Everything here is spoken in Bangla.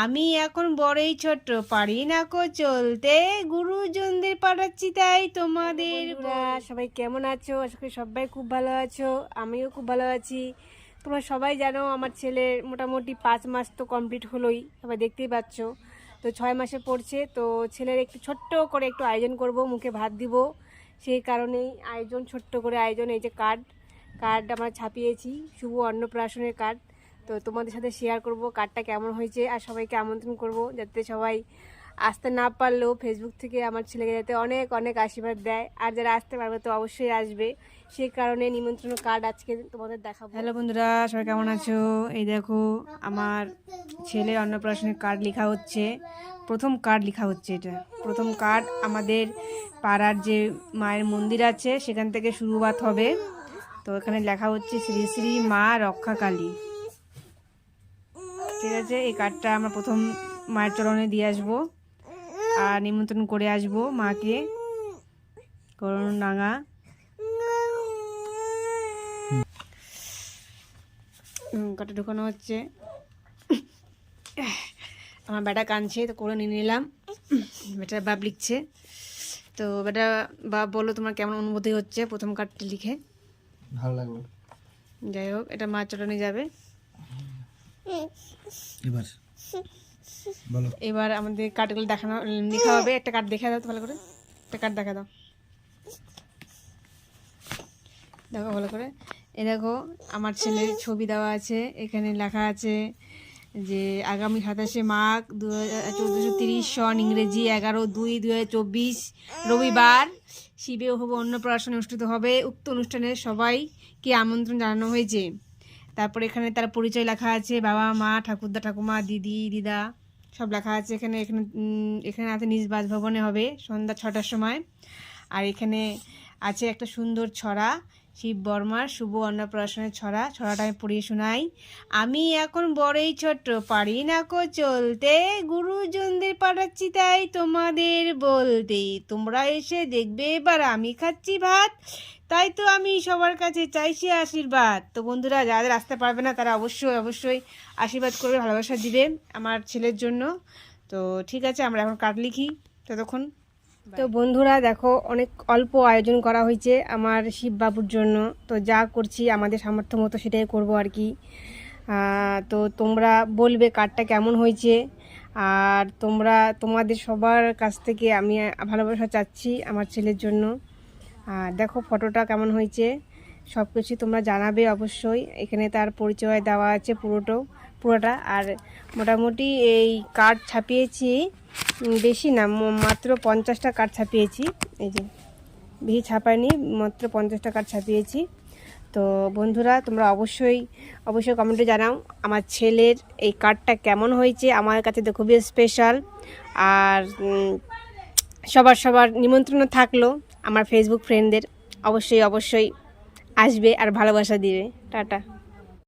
আমি এখন বড়ই ছোট্ট পারি না কো চলতে। গুরুজনদের পাঠাচ্ছি তাই তোমাদের সবাই কেমন আছো? আশা করি সবাই খুব ভালো আছো আমিও খুব ভালো আছি। তোমরা সবাই জানো আমার ছেলের মোটামুটি পাঁচ মাস তো কমপ্লিট হলোই সবাই দেখতেই পাচ্ছ। তো ছয় মাসে পড়ছে তো ছেলের একটু ছোট্ট করে একটু আয়োজন করব মুখে ভাত দিব। সেই কারণেই আয়োজন ছোট্ট করে আয়োজন এই যে কার্ড কার্ড আমরা ছাপিয়েছি শুভ অন্নপ্রাশনের কার্ড তো তোমাদের সাথে শেয়ার করব কার্ডটা কেমন হয়েছে আর সবাইকে আমন্ত্রণ করব যাতে সবাই আসতে না পারলেও ফেসবুক থেকে আমার ছেলেকে যাতে অনেক অনেক আশীর্বাদ দেয়। আর যারা আসতে পারবে তো অবশ্যই আসবে। সেই কারণে নিমন্ত্রণ কার্ড আজকে তোমাদের দেখাবো। হ্যালো বন্ধুরা সবাই কেমন আছো? এই দেখো আমার ছেলের অন্নপ্রাশনের কার্ড লেখা হচ্ছে। প্রথম কার্ড লেখা হচ্ছে এটা। প্রথম কার্ড আমাদের পাড়ার যে মায়ের মন্দির আছে সেখান থেকে শুরুবাত হবে। তো এখানে লেখা হচ্ছে শ্রী শ্রী মা রক্ষাকালী। ঠিক আছে এই কার্ডটা আমরা প্রথম মায়ের চরণে দিয়ে আসব। আর নিমন্ত্রণ করে আসব মাকে। করুণাঙ্গা কাটা ঢুকানো হচ্ছে। আমার বেটা কাঁদছে তো করে নিয়ে নিলাম। বেটার বাপ লিখছে। তো বেটা বাপ বলো তোমার কেমন অনুভূতি হচ্ছে? প্রথম কার্ডটি লিখে। ভালো লাগল। যাই হোক এটা মা চটনে যাবে। এবার, বলো। এবার আমাদের কার্ডগুলো দেখানো, লেখা হবে। একটা কার্ড দেখা দাও ভালো করে। একটা কার্ড দেখা দাও। দেখো ভালো করে। এ দেখো, আমার ছেলের ছবি দেওয়া আছে। এখানে লেখা আছে যে, আগামী সাতাশে মাঘ দু চৌদ্দশো তিরিশ সন ইংরেজি এগারো দুই দু চব্বিশ, রবিবার। শিবে হব অন্নপ্রাশন অনুষ্ঠিত হবে। উক্ত অনুষ্ঠানে সবাইকে আমন্ত্রণ জানানো হয়েছে। তারপরে এখানে তার পরিচয় লেখা আছে, বাবা, মা, ঠাকুরদা, ঠাকুমা, দিদি, দিদা, সব লেখা আছে। এখানে এখানে এখানে আছে নিজ বাসভবনে হবে সন্ধ্যা ছটার সময়। আর এখানে আছে একটা সুন্দর ছড়া শিব বর্মার শুভ অন্নপ্রাশনের ছড়া, ছড়াটা আমি পড়িয়ে শোনাই। আমি এখন বড়ই ছোট্ট, পারি না কো চলতে। গুরুজনদের পাঠাচ্ছি তাই তোমাদের বলতে। তোমরা এসে দেখবে এবার আমি খাচ্ছি ভাত। তাই তো আমি সবার কাছে চাইছি আশীর্বাদ। তো বন্ধুরা যাদের আসতে পারবে না, তারা অবশ্যই অবশ্যই আশীর্বাদ করবে, ভালোবাসা দিবে আমার ছেলের জন্য। তো ঠিক আছে, আমরা এখন কাট লিখি। ততক্ষণ তো বন্ধুরা দেখো, অনেক অল্প আয়োজন করা হয়েছে আমার শিব বাবুর জন্য। তো যা করছি, আমাদের সামর্থ্য মতো সেটাই করব আর কি। তো তোমরা বলবে কার্ডটা কেমন হয়েছে। আর তোমরা, তোমাদের সবার কাছ থেকে আমি ভালোবাসা চাচ্ছি আমার ছেলের জন্য। আর দেখো ফটোটা কেমন হয়েছে। সব কিছু তোমরা জানাবে অবশ্যই। এখানে তার পরিচয় দেওয়া আছে পুরোটাও পুরোটা। আর মোটামুটি এই কার্ড ছাপিয়েছি। বেশি না মাত্র পঞ্চাশটা কার্ড ছাপিয়েছি। এই যে, বেশি ছাপায়নি মাত্র পঞ্চাশটা কার্ড ছাপিয়েছি। তো বন্ধুরা, তোমরা অবশ্যই অবশ্যই কমেন্টে জানাও, আমার ছেলের এই কার্ডটা কেমন হয়েছে? আমার কাছে তো খুবই স্পেশাল আর সবার সবার নিমন্ত্রণ থাকল আমার ফেসবুক ফ্রেন্ডদের অবশ্যই অবশ্যই আসবে আর ভালোবাসা দিবে। টাটা।